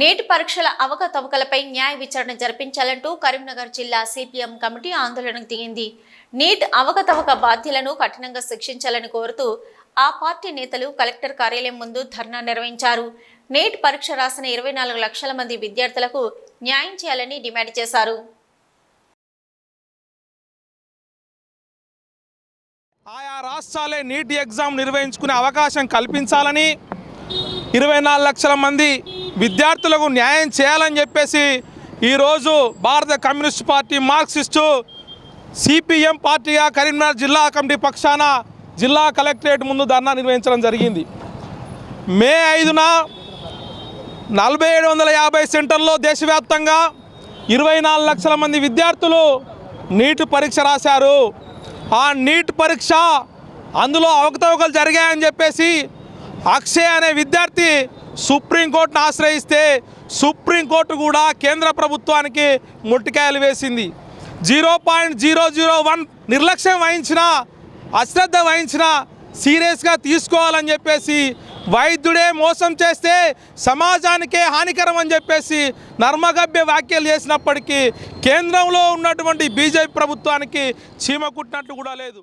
నేటి పరీక్షల అవకతవకలపై న్యాయ విచారణ జరిపించాలంటూ కరీంనగర్ జిల్లా సిపిఎం కమిటీ ఆందోళనకు దిగింది. నీట్ అవకతవక బాధ్యులను కఠినంగా శిక్షించాలని కోరుతూ ఆ పార్టీ నేతలు కలెక్టర్ కార్యాలయం ముందు ధర్నా నిర్వహించారు. నేట్ పరీక్ష రాసిన ఇరవై నాలుగు లక్షల మంది విద్యార్థులకు న్యాయం చేయాలని డిమాండ్ చేశారు. ఆయా రాష్ట్రాలే నీట్ ఎగ్జామ్ నిర్వహించుకునే అవకాశం కల్పించాలని ఇరవై నాలుగు లక్షల మంది విద్యార్థులకు న్యాయం చేయాలని చెప్పేసి ఈరోజు భారత కమ్యూనిస్ట్ పార్టీ మార్క్సిస్టు సిపిఎం పార్టీగా కరీంనగర్ జిల్లా కమిటీ పక్షాన జిల్లా కలెక్టరేట్ ముందు ధర్నా నిర్వహించడం జరిగింది. మే ఐదున నలభై ఏడు వందల యాభై సెంటర్లో దేశవ్యాప్తంగా ఇరవై నాలుగు లక్షల మంది విద్యార్థులు నీట్ పరీక్ష రాశారు. ఆ నీట్ పరీక్ష అందులో అవకతవకలు జరిగాయని చెప్పేసి అక్షయ్ అనే విద్యార్థి సుప్రీంకోర్టును ఆశ్రయిస్తే సుప్రీంకోర్టు కూడా కేంద్ర ప్రభుత్వానికి ముట్టికాయలు వేసింది. Zero point zero zero one నిర్లక్ష్యం వహించినా అశ్రద్ధ వహించినా సీరియస్గా తీసుకోవాలని చెప్పేసి వైద్యుడే మోసం చేస్తే సమాజానికే హానికరం అని చెప్పేసి నర్మగభ్య వ్యాఖ్యలు చేసినప్పటికీ కేంద్రంలో ఉన్నటువంటి బీజేపీ ప్రభుత్వానికి చీమకుట్టినట్టు కూడా లేదు.